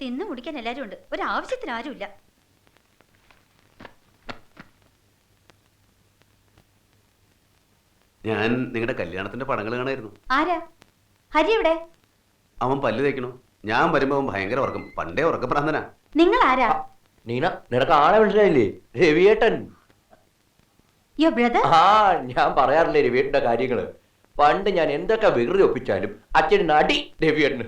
തിന്നു മുടിക്കാൻ എല്ലാരും ഉണ്ട് ഒരു ആവശ്യത്തിന് ആരുമില്ല. ഞാൻ നിങ്ങളുടെ കല്യാണത്തിന്റെ പടങ്ങൾ കാണായിരുന്നു. ആരാ? ഹരി എവിടെ? അവൻ പല്ല് തേക്കണോ. ഞാൻ വരുമ്പോ അവൻ ഭയങ്കര ഉറക്കം. പണ്ടേ ഉറക്കപ്രാന്തനാ നിങ്ങൾ ആരാ? നീന നിനക്ക് ആളെ മനസ്സിലായില്ലേ? രവിയേട്ടൻ. യോ ബ്രദർ ആ ഞാൻ പറയാറില്ലേ രവിയേട്ടന്റെ കാര്യങ്ങൾ? പണ്ട് ഞാൻ എന്തൊക്കെ വികൃതി ഒപ്പിച്ചാലും അച്ഛൻ നടി രവിയേട്ടന്.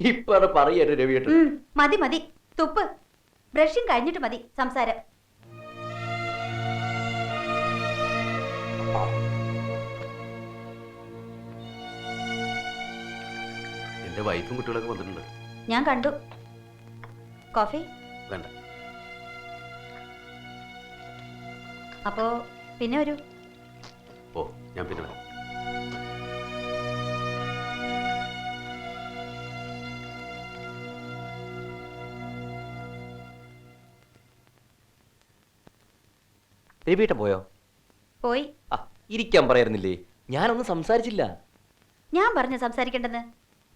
ഇപ്പൊ അത് പറയരുത് രവിയേട്ടൻ മതി മതി. തുപ്പ്. ബ്രഷിങ് കഴിഞ്ഞിട്ട് മതി സംസാരം. എന്റെ വൈഫും കുട്ടികളൊക്കെ വന്നിട്ടുണ്ട്. ഞാൻ കണ്ടു. കോഫി? വേണ്ട. അപ്പോ പിന്നെ ഒരു ഓ ഞാൻ പിന്നെ വരാം. രവിയേട്ടൻ പോയോ? പോയി. ആ ഇരിക്കാൻ പറയായിരുന്നില്ലേ ഞാനൊന്നും സംസാരിച്ചില്ല. ഞാൻ പറഞ്ഞു സംസാരിക്കണ്ടെന്ന്.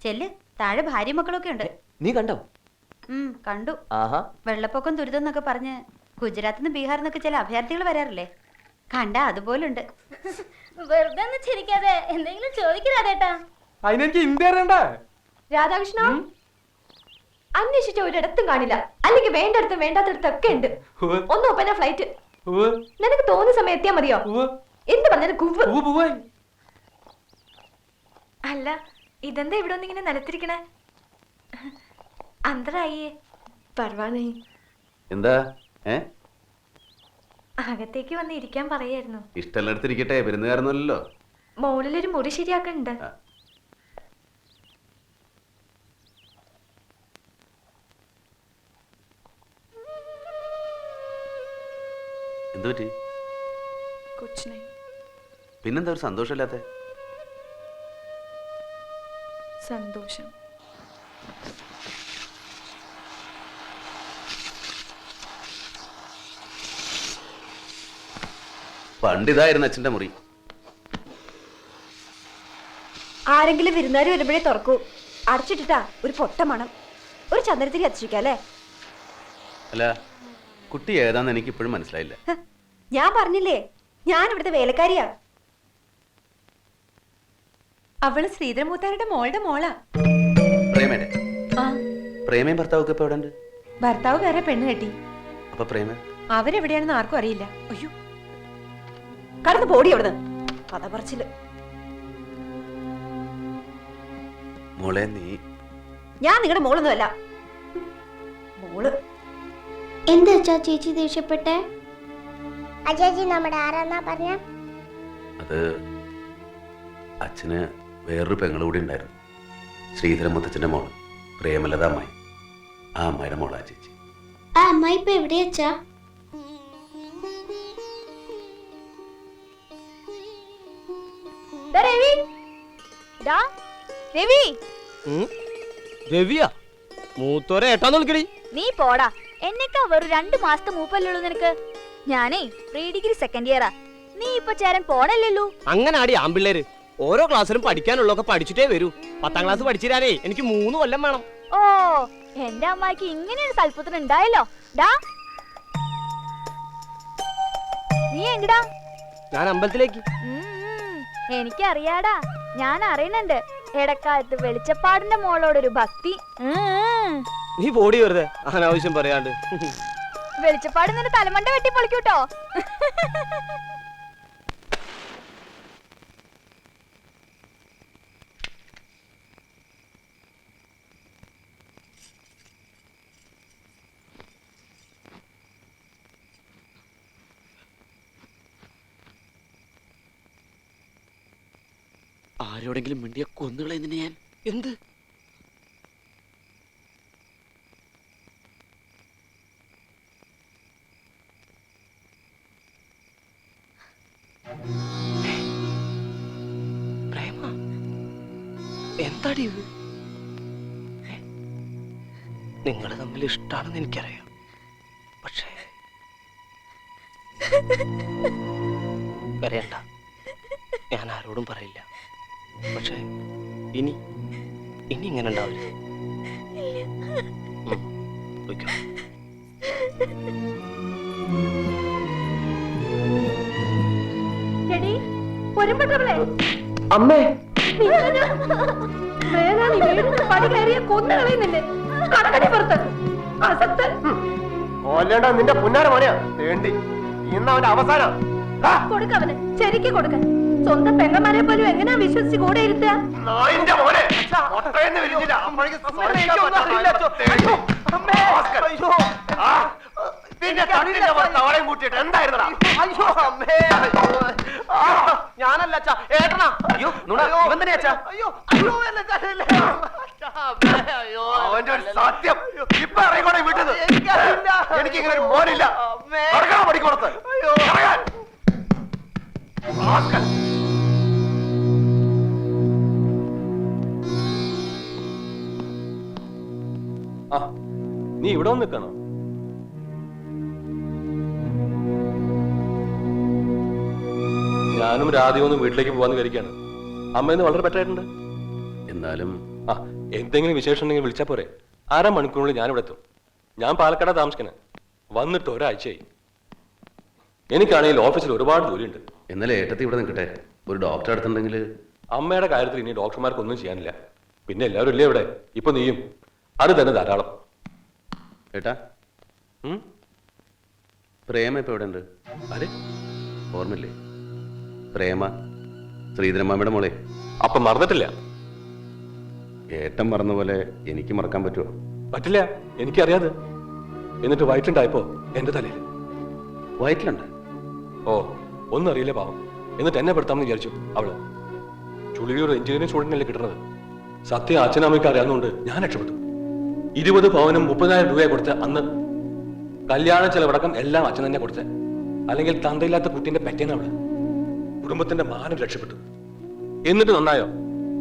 ചെല്ല് താഴെ ഭാര്യ മക്കളൊക്കെ ഉണ്ട്. നീ കണ്ടോ? ഉം കണ്ടു. ആഹാ. വെള്ളപ്പൊക്കം ദുരിതം എന്നൊക്കെ പറഞ്ഞ് ഗുജറാത്തിൽ നിന്ന് ബീഹാറിൽ നിന്നൊക്കെ ചില അഭയാർത്ഥികൾ വരാറില്ലേ? കണ്ട അതുപോലുണ്ട്. വെറുതെ ഒന്ന് ചിരിക്കാതെ എന്തെങ്കിലും ചോദിക്കരാതേട്ടാ. അതിനെനിക്ക് ഇന്ത്യ അറിയണ്ടേ? രാധാകൃഷ്ണ? അന്വേഷിച്ച ഒരിടത്തും കാണില്ല. അല്ലെങ്കിൽ വേണ്ടടുത്തും വേണ്ടാത്തടത്തും ഒക്കെ ഉണ്ട് ഒന്നും ഒപ്പന ഫ്ലൈറ്റ് നിനക്ക് തോന്നിയ സമയം എത്തിയാ മതിയോ? എന്ത് പറഞ്ഞു കുവ്. അല്ല ഇതെന്താ ഇവിടെ ഒന്നിങ്ങനെ നിലത്തിരിക്കണേ അന്തരായി പർവാണേ. എന്താ? ഏ? അകത്തേക്ക് വന്ന് ഇരിക്കാൻ പറയായിരുന്നു. ഇഷ്ടമുള്ളിടത്തിരിക്കട്ടെ പെരുന്നുകാരനല്ലോ മോളിലൊരു മുറി ശരിയാക്കണ്ട്. എന്തു പറ്റി? नहीं പിന്നെന്താ ഒരു സന്തോഷമില്ലാത്ത? സന്തോഷം. പണ്ടിതായിരുന്നു അച്ഛന്റെ മുറി. ആരെങ്കിലും വിരുന്നുകാർ വരുമ്പോഴേ തുറക്കൂ. അടച്ചിട്ടിട്ടാ ഒരു പൊട്ടമണം ഒരു ചന്ദനത്തിരി അച്ഛിക്കാല്ലേ അല്ലേ? അല്ല കുട്ടി ഏതാന്ന് എനിക്ക് ഇപ്പോഴും മനസ്സിലായില്ല ഞാൻ പറഞ്ഞില്ലേ ഞാൻ ഇവിടുത്തെ വേലക്കാരിയാ. അവൾ ശ്രീധര മൂത്താരുടെ മോളുടെ മോളാ. പ്രേമയുടെ ആ. പ്രേമയും ഭർത്താവൊക്കെ ഇപ്പൊ എവിടെ ഉണ്ട് ഭർത്താവ് വേറെ പെണ്ണ് കെട്ടി. അപ്പൊ പ്രേമ? അവരെവിടെയാണെന്ന് ആർക്കും അറിയില്ല. അയ്യോ. കടന്ന് പോടി അവിടുന്ന്. കഥ പറച്ചിൽ. മോളെ നീ. ഞാൻ നിങ്ങളുടെ മോളൊന്നുമല്ല. മോൾ. എന്താ അച്ഛാ ചേച്ചി ദേഷ്യപ്പെട്ടെ? അജാജി നമ്മുടെ ആരാന്നാ പറഞ്ഞ? അത് അച്ഛന് വേറൊരു പെങ്ങൾ കൂടി ഉണ്ടായിരുന്നു. ശ്രീധരൻ മുത്തച്ഛന്റെ മോൾ. പ്രേമലത അമ്മായി. ആ അമ്മായിയുടെ മോളാ ചേച്ചി. ആ അമ്മായി ഇപ്പൊ എവിടെയാ അച്ഛാ? രവി. രവി. രവിയാ? മൂത്തോരെ ഏട്ടാന്ന് വിളിക്കടി. നീ പോടാ. എന്നെക്കാ വെറും രണ്ടു മാസത്തെ മൂപ്പല്ലുള്ളൂ നിനക്ക്? ഞാനേ പ്രീ ഡിഗ്രി സെക്കൻഡ് ഇയറാ നീ ഇപ്പൊ ചേരാൻ പോണല്ലല്ലോ അങ്ങനെ ആടി ആമ്പിള്ളേര്. ഓരോ ക്ലാസ്സിലും പഠിക്കാനുള്ളതൊക്കെ പഠിച്ചിട്ടേ വരൂ. പത്താം ക്ലാസ് പഠിച്ചിരാനേ എനിക്ക് മൂന്ന് കൊല്ലം വേണം. ഓ എന്റെ അമ്മായിക്ക് ഇങ്ങനെ ഒരു സൽപ്പത്തിന് ഉണ്ടായല്ലോ. ഡാ. നീ എങ്ങടാ? ഞാൻ അമ്പലത്തിലേക്ക്. എനിക്കറിയാടാ. ഞാൻ അറിയുന്നുണ്ട്. ഇടക്കാലത്ത് വെളിച്ചപ്പാടിന്റെ മോളോടൊരു ഭക്തി. നീ പോടി വെറുതെ അനാവശ്യം പറയാണ്ട്. വെളിച്ചപ്പാട് നിന്റെ തലമണ്ട വെട്ടി പൊളിക്കൂട്ടോ. ആരോടെങ്കിലും മിണ്ടിയ കൊന്നുകളെ നിന്നെ ഞാൻ. എന്ത്? പ്രേമ എന്താടി ഇത് നിങ്ങൾ തമ്മിൽ ഇഷ്ടാണെന്ന് എനിക്കറിയാം. പക്ഷേ പറയണ്ട ഞാൻ ആരോടും പറയില്ല. പക്ഷേ ഇനി ഇനി ഇങ്ങനെ ഉണ്ടാവില്ല. അമ്മേ. പുറത്ത്. നിന്റെ പുന്നാര മോനെയാ വേണ്ടി ഇന്ന് അവന്റെ അവസാനം. കൊടുക്കവന് ശരിക്കും കൊടുക്ക. സ്വന്തം പെങ്ങന്മാരെ പോലും എങ്ങനെയാ വിശ്വസിച്ച് കൂടെ ഇരുത്തുക? അയ്യോ. അയ്യോ. ഞാനല്ല അച്ഛാ. ഏട്ടനാ? അയ്യോ ഇവൻ തന്നെ അച്ഛാ? അയ്യോ അയ്യോ. അവന്റെ ഒരു സത്യം. ഇപ്പൊ ഇറങ്ങിക്കോടെ വീട്ടിൽ എനിക്ക് ഇങ്ങനെ ഒരു മോനില്ല. ഇറങ്ങാൻ പഠിക്കോടത്ത് ഇറങ്ങാൻ. ഇവിടെ വന്ന് നിൽക്കണോ ഞാനും രാധയും ഒന്ന് വീട്ടിലേക്ക് പോവാന്ന് വിചാരിക്കാണ്. അമ്മയെന്ന് വളരെ ബെറ്റർ ആയിട്ടുണ്ട്. എന്നാലും ആ എന്തെങ്കിലും വിശേഷം ഉണ്ടെങ്കിൽ വിളിച്ചാൽ പോരെ. അര മണിക്കൂറിനുള്ളിൽ ഞാൻ ഇവിടെ എത്തും. ഞാൻ പാലക്കാട് താമസിക്കണേ. വന്നിട്ട് ഒരാഴ്ചയായി. എനിക്കാണെങ്കിൽ ഓഫീസിൽ ഒരുപാട് ജോലിയുണ്ട് ഇന്നലെ ഏട്ടത്തി ഇവിടെ നിൽക്കട്ടെ. ഒരു ഡോക്ടറെ അടുത്തുണ്ടെങ്കിൽ അമ്മയുടെ കാര്യത്തിൽ ഇനി ഡോക്ടർമാർക്കൊന്നും ചെയ്യാനില്ല. പിന്നെ എല്ലാവരും ഇല്ലേ ഇവിടെ? ഇപ്പൊ നീയും. അത് തന്നെ ധാരാളം. ഏട്ടാ? പ്രേമ ഇപ്പൊ എവിടെ ഉണ്ട് ആര്? ഓർമ്മയില്ലേ? പ്രേമ ശ്രീധരമാമയുടെ മോളെ. അപ്പൊ മറന്നിട്ടില്ല? ഏട്ടൻ മറന്ന പോലെ എനിക്ക് മറക്കാൻ പറ്റുമോ പറ്റില്ല എനിക്കറിയാതെ. എന്നിട്ട് വയറ്റുണ്ടായപ്പോ എന്റെ തലയിൽ. വയറ്റിലുണ്ട്? ഓ ഒന്നും അറിയില്ല പാവം. എന്നിട്ട് എന്നെ പെടുത്താമെന്ന് വിചാരിച്ചു അവൾ. ചുളിയൊരു എഞ്ചിനീയറിംഗ് സ്റ്റുഡന്റിനല്ലേ കിട്ടുന്നത് സത്യം അച്ഛനമ്മയ്ക്ക് അറിയാവുന്നതുകൊണ്ട് ഞാൻ രക്ഷപ്പെട്ടു. ഇരുപത് പവനും മുപ്പതിനായിരം രൂപയെ കൊടുത്ത് അന്ന് കല്യാണ ചെലവടക്കം എല്ലാം അച്ഛൻ തന്നെ കൊടുത്ത്. അല്ലെങ്കിൽ തന്തയില്ലാത്ത കുട്ടീന്റെ പെറ്റേന അവൾ കുടുംബത്തിന്റെ മാനം രക്ഷപ്പെട്ടു. എന്നിട്ട് നന്നായോ?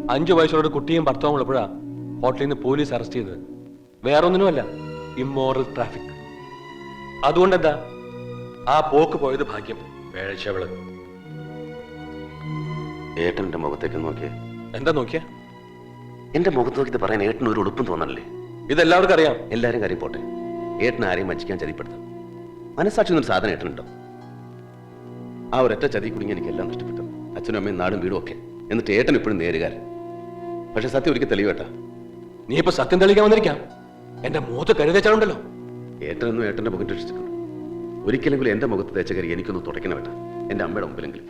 അഞ്ചു വയസ്സുള്ള കുട്ടിയും ഭർത്താവും ഉള്ളപ്പോഴാ ഹോട്ടലിൽ നിന്ന് പോലീസ് അറസ്റ്റ് ചെയ്തത്. വേറൊന്നിനുമല്ല ഇമ്മോറൽ ട്രാഫിക് അതുകൊണ്ടെന്താ? ആ പോക്ക് പോയത് ഭാഗ്യം. വേഴച്ചവൾ. ഏട്ടന്റെ മുഖത്തേക്ക് നോക്കിയേ. എന്താ നോക്കിയ? എന്റെ മുഖത്ത് നോക്കി പറയാൻ ഏട്ടന് ഒരു ഉടുപ്പും തോന്നണില്ലേ? ഇതെല്ലാവർക്കും അറിയാം. എല്ലാരും കാര്യം പോട്ടെ. ഏട്ടൻ ആരെയും വഞ്ചിക്കാൻ ചതിപ്പെടുത്താം മനസ്സാക്ഷി എന്നൊരു സാധനം ഏട്ടനുണ്ടോ? ആ ഒരൊറ്റ ചതി കുടുങ്ങി എനിക്ക് എല്ലാം നഷ്ടപ്പെട്ടു. അച്ഛനും അമ്മയും നാടും വീടും ഒക്കെ. എന്നിട്ട് ഏട്ടൻ ഇപ്പോഴും നേരുകാരൻ. പക്ഷെ സത്യം ഒരിക്കൽ തെളിവേട്ടാ നീ ഇപ്പൊ സത്യം തെളിയിക്കാൻ വന്നിരിക്കാം. എന്റെ മുഖത്ത് കരുതേച്ചാലുണ്ടല്ലോ ഏട്ടനൊന്നും ഏട്ടന്റെ മുഖം രക്ഷിച്ചിട്ടുണ്ട് ഒരിക്കലെങ്കിലും എന്റെ മുഖത്ത് തേച്ച കരി എനിക്കൊന്ന് തുടയ്ക്കണം വേണ്ട എന്റെ അമ്മയുടെ മുമ്പിലെങ്കിലും.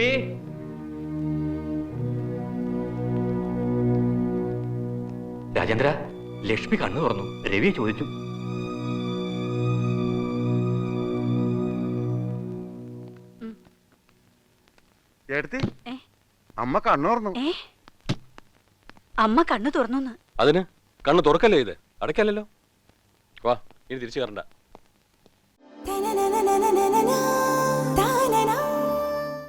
രവി രാജേന്ദ്ര ലക്ഷ്മി കണ്ണു തുറന്നു. രവി ചോദിച്ചു. ചേട്ടത്തി? അമ്മ കണ്ണു തുറന്നു. അമ്മ കണ്ണു തുറന്നു അതിന് കണ്ണു തുറക്കല്ലേ ഇത്? അടയ്ക്കല്ലല്ലോ. വാ ഇനി തിരിച്ചു കയറണ്ട